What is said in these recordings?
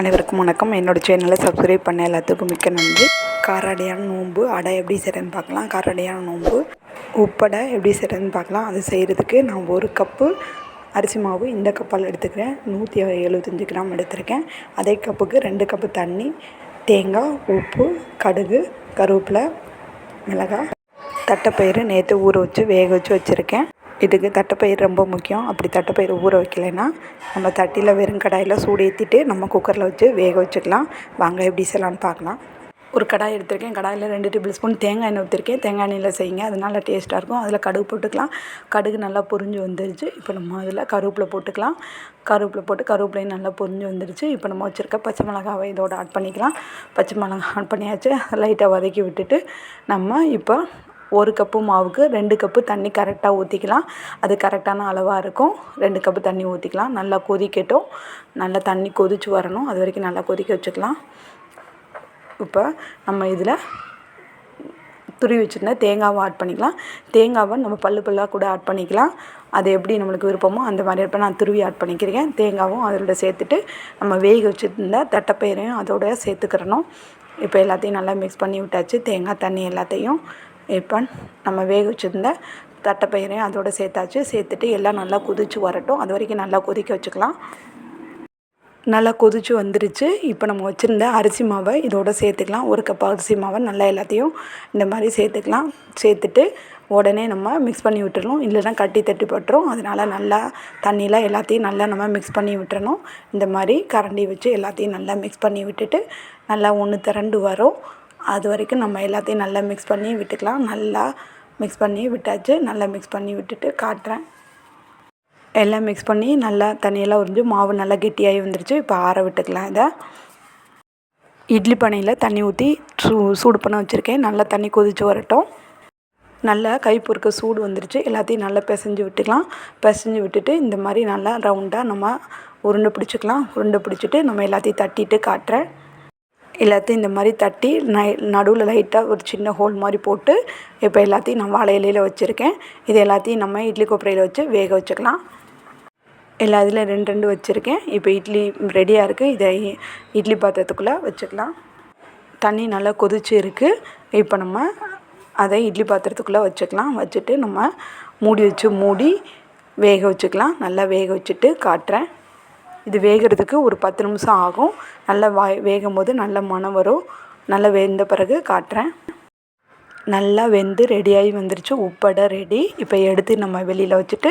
அனைவருக்கும் வணக்கம். என்னோடய சேனலை சப்ஸ்கிரைப் பண்ண எல்லாத்துக்கும் மிக்க நன்றி. காரடையான நோன்பு அடை எப்படி செய்கிறதுன்னு பார்க்கலாம். காரடையான நோன்பு உப்படை எப்படி செய்கிறதுன்னு பார்க்கலாம். அது செய்கிறதுக்கு நான் ஒரு கப்பு அரிசி மாவு இந்த கப்பால் எடுத்துக்கிறேன். நூற்றி எழுபத்தஞ்சி கிராம் எடுத்திருக்கேன். அதே கப்புக்கு ரெண்டு கப்பு தண்ணி தேங்காய் உப்பு கடுகு கருவேப்பிலை மிளகாய் தட்டைப்பயிறு நேற்று ஊற வச்சு வேக வச்சு வச்சுருக்கேன். இதுக்கு தட்டைப்பயிறு ரொம்ப முக்கியம். அப்படி தட்டைப்பயிர் ஊற வைக்கலைன்னா நம்ம தட்டியில் வெறும் கடாயில் சூடு ஏற்றிட்டு நம்ம குக்கரில் வச்சு வேக வச்சுக்கலாம். வாங்க எப்படி செய்யலான்னு பார்க்கலாம். ஒரு கடாய் எடுத்திருக்கேன். கடாயில் ரெண்டு டேபிள் ஸ்பூன் தேங்காய் எண்ணெய் ஊற்றிருக்கேன் தேங்காய் எண்ணெயில் செய்யுங்க. அது நல்லா டேஸ்ட்டாக இருக்கும். அதில் கடுகு போட்டுக்கலாம். கடுகு நல்லா பொரிஞ்சு வந்துருச்சு. இப்போ நம்ம அதில் கருவேப்பிலை போட்டுக்கலாம். கருவேப்பிலை போட்டு கருவேப்பிலையும் நல்லா பொரிஞ்சு வந்துருச்சு. இப்போ நம்ம வச்சுருக்க பச்சை மிளகாவை இதோட ஆட் பண்ணிக்கலாம். பச்சை மிளகா ஆட் பண்ணியாச்சு. லைட்டாக வதக்கி விட்டுட்டு நம்ம இப்போ ஒரு கப்பு மாவுக்கு ரெண்டு கப்பு தண்ணி கரெக்டாக ஊற்றிக்கலாம் அது கரெக்டான அளவாக இருக்கும். ரெண்டு கப்பு தண்ணி ஊற்றிக்கலாம் நல்லா கொதிக்கட்டும். நல்லா தண்ணி கொதிச்சு வரணும். அது வரைக்கும் நல்லா கொதிக்க வச்சுக்கலாம். இப்போ நம்ம இதில் துருவி வச்சுருந்தா தேங்காவை ஆட் பண்ணிக்கலாம். தேங்காவை நம்ம பல்லு பல்லாக கூட ஆட் பண்ணிக்கலாம். அது எப்படி நம்மளுக்கு விருப்பமோ அந்த மாதிரி இப்போ நான் துருவி ஆட் பண்ணிக்கிறேன். தேங்காவும் அதோட சேர்த்துட்டு நம்ம வேக வச்சுருந்த தட்டைப்பயிரையும் அதோட சேர்த்துக்கிறணும். இப்போ எல்லாத்தையும் நல்லா மிக்ஸ் பண்ணி விட்டாச்சு. தேங்காய் தண்ணி எல்லாத்தையும் இப்போ நம்ம வேக வச்சுருந்த தட்டைப்பயிரையும் அதோடு சேர்த்தாச்சு. சேர்த்துட்டு எல்லாம் நல்லா கொதித்து வரட்டும். அது வரைக்கும் நல்லா கொதிக்க வச்சுக்கலாம். நல்லா கொதித்து வந்துருச்சு. இப்போ நம்ம வச்சுருந்த அரிசி மாவை இதோட சேர்த்துக்கலாம். ஒரு கப் அரிசி மாவை நல்லா எல்லாத்தையும் இந்த மாதிரி சேர்த்துக்கலாம். சேர்த்துட்டு உடனே நம்ம மிக்ஸ் பண்ணி விட்டுறணும். இல்லைன்னா கட்டி தட்டி போட்டுரும். அதனால் நல்லா தண்ணியில் எல்லாத்தையும் நல்லா நம்ம மிக்ஸ் பண்ணி விட்டுறணும். இந்த மாதிரி கரண்டி வச்சு எல்லாத்தையும் நல்லா மிக்ஸ் பண்ணி விட்டுட்டு நல்லா ஒன்று திரண்டு வரும். அது வரைக்கும் நம்ம எல்லாத்தையும் நல்லா மிக்ஸ் பண்ணி விட்டுக்கலாம். நல்லா மிக்ஸ் பண்ணி விட்டாச்சு. நல்லா மிக்ஸ் பண்ணி விட்டுட்டு காட்டுறேன். எல்லாம் மிக்ஸ் பண்ணி நல்லா தண்ணியெல்லாம் உறிஞ்சு மாவு நல்லா கெட்டியாகி வந்துருச்சு. இப்போ ஆற விட்டுக்கலாம் இதை. இட்லி பானையில் தண்ணி ஊற்றி சூ சூடு பண்ண வச்சுருக்கேன். நல்லா தண்ணி கொதித்து வரட்டும். நல்லா கை பொறுக்க சூடு வந்துருச்சு. எல்லாத்தையும் நல்லா பிசைஞ்சு விட்டுக்கலாம். பிசைஞ்சு விட்டுட்டு இந்த மாதிரி நல்லா ரவுண்டாக நம்ம உருண்டை பிடிச்சிக்கலாம். உருண்டை பிடிச்சிட்டு நம்ம எல்லாத்தையும் தட்டிட்டு காட்டுறேன். எல்லாத்தையும் இந்த மாதிரி தட்டி நை நடுவில் லைட்டாக ஒரு சின்ன ஹோல் மாதிரி போட்டு இப்போ எல்லாத்தையும் நான் வாழை இலையில் வச்சுருக்கேன். இது எல்லாத்தையும் நம்ம இட்லி கொப்பரையில் வச்சு வேக வச்சுக்கலாம். எல்லா இதில் ரெண்டு ரெண்டு வச்சுருக்கேன். இப்போ இட்லி ரெடியாக இருக்குது இதை இட்லி பாத்திரத்துக்குள்ளே வச்சுக்கலாம். தண்ணி நல்லா கொதிச்சு இருக்குது இப்போ நம்ம அதை இட்லி பாத்திரத்துக்குள்ளே வச்சுக்கலாம். வச்சுட்டு நம்ம மூடி வச்சு மூடி வேக வச்சுக்கலாம். நல்லா வேக வச்சுட்டு காட்டுறேன். இது வேகிறதுக்கு ஒரு பத்து நிமிஷம் ஆகும். நல்லா வாய் வேகும் போது நல்ல மணம் வரும். நல்லா வெந்த பிறகு காட்டுறேன். நல்லா வெந்து ரெடியாகி வந்துருச்சு. உப்படை ரெடி இப்போ எடுத்து நம்ம வெளியில் வச்சுட்டு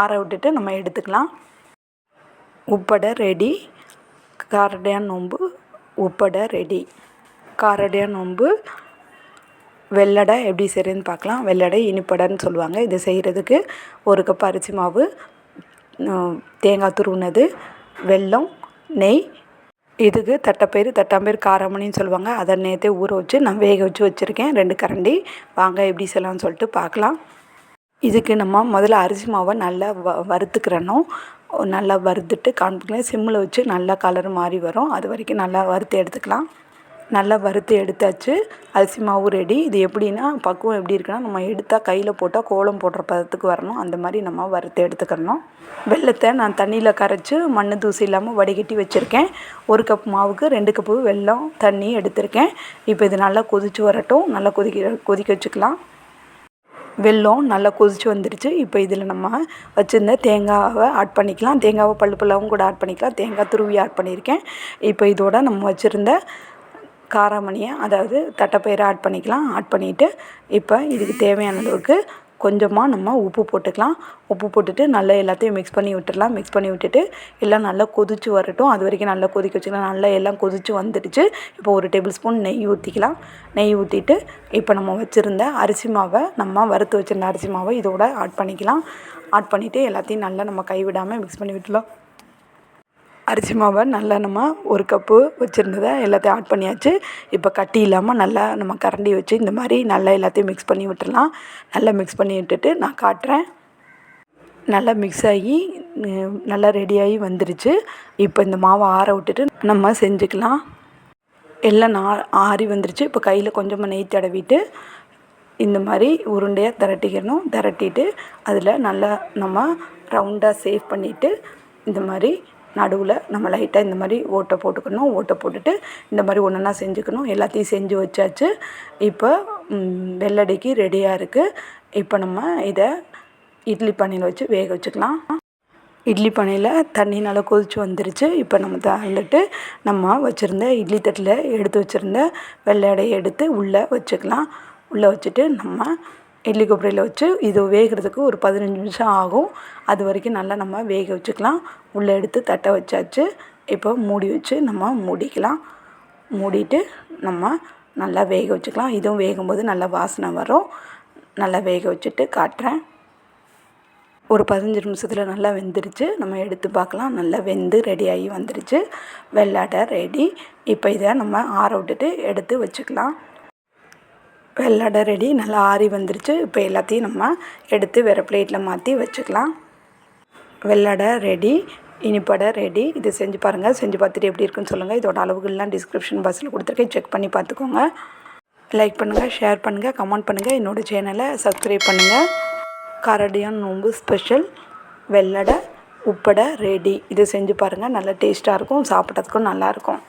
ஆற விட்டுட்டு நம்ம எடுத்துக்கலாம். உப்படை ரெடி காரடையான் நோம்பு உப்படை ரெடி காரடையான் நோம்பு வெள்ளடை எப்படி செய்கிறதுன்னு பார்க்கலாம். வெள்ளடை இனிப்படைன்னு சொல்லுவாங்க. இதை செய்கிறதுக்கு ஒரு கப் அரிசி மாவு தேங்காய் துருவினது வெல்லம் நெய் இதுக்கு தட்டைப்பயிறு தட்டாம்பயிறு காரமணின்னு சொல்லுவாங்க. அதை நேற்றே ஊற வச்சு நான் வேக வச்சு வச்சுருக்கேன். ரெண்டு கரண்டி. வாங்க எப்படி செய்யலாம்னு சொல்லிட்டு பார்க்கலாம். இதுக்கு நம்ம முதல்ல அரிசி மாவை நல்லா வ வறுத்துக்கிறணும். நல்லா வறுத்துட்டு காண்பிக்கலாம் சிம்மில் வச்சு நல்லா கலர் மாறி வரும். அது வரைக்கும் நல்லா வறுத்து எடுத்துக்கலாம். நல்லா வறுத்து எடுத்தாச்சு. அரிசி மாவு ரெடி இது எப்படின்னா பக்குவம் எப்படி இருக்குன்னா நம்ம எடுத்தால் கையில் போட்டால் கோலம் போடுற பதத்துக்கு வரணும். அந்த மாதிரி நம்ம வறுத்து எடுத்துக்கிறணும். வெள்ளத்தை நான் தண்ணியில் கரைச்சி மண் தூசி இல்லாமல் வடிகட்டி வச்சுருக்கேன். ஒரு கப் மாவுக்கு ரெண்டு கப்பு வெல்லம் தண்ணி எடுத்திருக்கேன். இப்போ இது நல்லா கொதித்து வரட்டும். நல்லா கொதிக்க கொதிக்க வச்சுக்கலாம். வெல்லம் நல்லா கொதிச்சு வந்துருச்சு. இப்போ இதில் நம்ம வச்சுருந்த தேங்காவை ஆட் பண்ணிக்கலாம். தேங்காவை பல்லு பல்லாவும் கூட ஆட் பண்ணிக்கலாம். தேங்காய் துருவி ஆட் பண்ணியிருக்கேன். இப்போ இதோட நம்ம வச்சுருந்த காராமணியை அதாவது தட்டைப்பயிரை ஆட் பண்ணிக்கலாம். ஆட் பண்ணிவிட்டு இப்போ இதுக்கு தேவையான அளவுக்கு கொஞ்சமாக நம்ம உப்பு போட்டுக்கலாம். உப்பு போட்டுட்டு நல்லா எல்லாத்தையும் மிக்ஸ் பண்ணி விட்டுடலாம் மிக்ஸ் பண்ணி விட்டுட்டு எல்லாம் நல்லா கொதித்து வரட்டும். அது வரைக்கும் நல்லா கொதிக்க வச்சுக்கலாம். நல்லா எல்லாம் கொதித்து வந்துடுச்சு. இப்போ ஒரு டேபிள் ஸ்பூன் நெய் ஊற்றிக்கலாம் நெய் ஊற்றிட்டு இப்போ நம்ம வச்சுருந்த அரிசி மாவை நம்ம வறுத்து வச்சுருந்த அரிசி மாவை இதோட ஆட் பண்ணிக்கலாம். ஆட் பண்ணிவிட்டு எல்லாத்தையும் நல்லா நம்ம கைவிடாமல் மிக்ஸ் பண்ணி விட்டுலாம் அரிசி மாவை நல்லா நம்ம ஒரு கப்பு வச்சுருந்ததை எல்லாத்தையும் ஆட் பண்ணியாச்சு. இப்போ கட்டி இல்லாமல் நல்லா நம்ம கரண்டி வச்சு இந்த மாதிரி நல்லா எல்லாத்தையும் மிக்ஸ் பண்ணி விட்டுடலாம். நல்லா மிக்ஸ் பண்ணி விட்டுட்டு நான் காட்டுறேன். நல்லா மிக்ஸ் ஆகி நல்லா ரெடியாகி வந்துருச்சு. இப்போ இந்த மாவை ஆற விட்டுட்டு நம்ம செஞ்சுக்கலாம். எல்லாம் நா ஆறி வந்துருச்சு. இப்போ கையில் கொஞ்சமாக நெய் தடவிட்டு இந்த மாதிரி உருண்டையாக திரட்டிக்கணும். திரட்டிட்டு அதில் நல்லா நம்ம ரவுண்டாக சேவ் பண்ணிவிட்டு இந்த மாதிரி நடுவில் நம்ம லைட்டாக இந்த மாதிரி ஓட்டை போட்டுக்கணும். ஓட்டை போட்டுட்டு இந்த மாதிரி ஒன்றா செஞ்சுக்கணும். எல்லாத்தையும் செஞ்சு வச்சாச்சு. இப்போ வெள்ளடிக்கு ரெடியாக இருக்குது இப்போ நம்ம இதை இட்லி பண்ணியில் வச்சு வேக வச்சுக்கலாம். இட்லி பானையில் தண்ணி நல்லா கொதிச்சு வந்துருச்சு. இப்போ நம்ம தள்ளிட்டு நம்ம வச்சுருந்த இட்லி தட்டில் எடுத்து வச்சுருந்த வெள்ளை எடையை எடுத்து உள்ளே வச்சுக்கலாம். உள்ளே வச்சுட்டு நம்ம இட்லி கொப்பரையில் வச்சு இது வேகிறதுக்கு ஒரு பதினஞ்சு நிமிஷம் ஆகும். அது வரைக்கும் நல்லா நம்ம வேக வச்சுக்கலாம். உள்ளே எடுத்து தட்டை வச்சாச்சு. இப்போ மூடி வச்சு நம்ம மூடிக்கலாம். மூடிட்டு நம்ம நல்லா வேக வச்சுக்கலாம். இதுவும் வேகும்போது நல்லா வாசனை வரும். நல்லா வேக வச்சுட்டு காட்டுறேன். ஒரு பதினஞ்சு நிமிஷத்தில் நல்லா வெந்துருச்சு. நம்ம எடுத்து பார்க்கலாம். நல்லா வெந்து ரெடியாகி வந்துருச்சு. வெள்ளாட்டை ரெடி இப்போ இதை நம்ம ஆற விட்டுட்டு எடுத்து வச்சுக்கலாம். வெள்ளடை ரெடி நல்லா ஆறி வந்துருச்சு. இப்போ எல்லாத்தையும் நம்ம எடுத்து வேறு பிளேட்டில் மாற்றி வச்சுக்கலாம். வெள்ளடை ரெடி இனிப்படை ரெடி இது செஞ்சு பாருங்கள் செஞ்சு பார்த்துட்டு எப்படி இருக்குன்னு சொல்லுங்கள் இதோட அளவுகள்லாம் டிஸ்கிரிப்ஷன் பாக்ஸில் கொடுத்துருக்கேன். செக் பண்ணி பார்த்துக்கோங்க. லைக் பண்ணுங்கள் ஷேர் பண்ணுங்கள் கமெண்ட் பண்ணுங்கள் என்னோடய சேனலை சப்ஸ்கிரைப் பண்ணுங்கள் கரடியான் நோம்பு ஸ்பெஷல் வெள்ளடை உப்படை ரெடி இது செஞ்சு பாருங்கள் நல்லா டேஸ்ட்டாக இருக்கும். சாப்பிட்றதுக்கும் நல்லாயிருக்கும்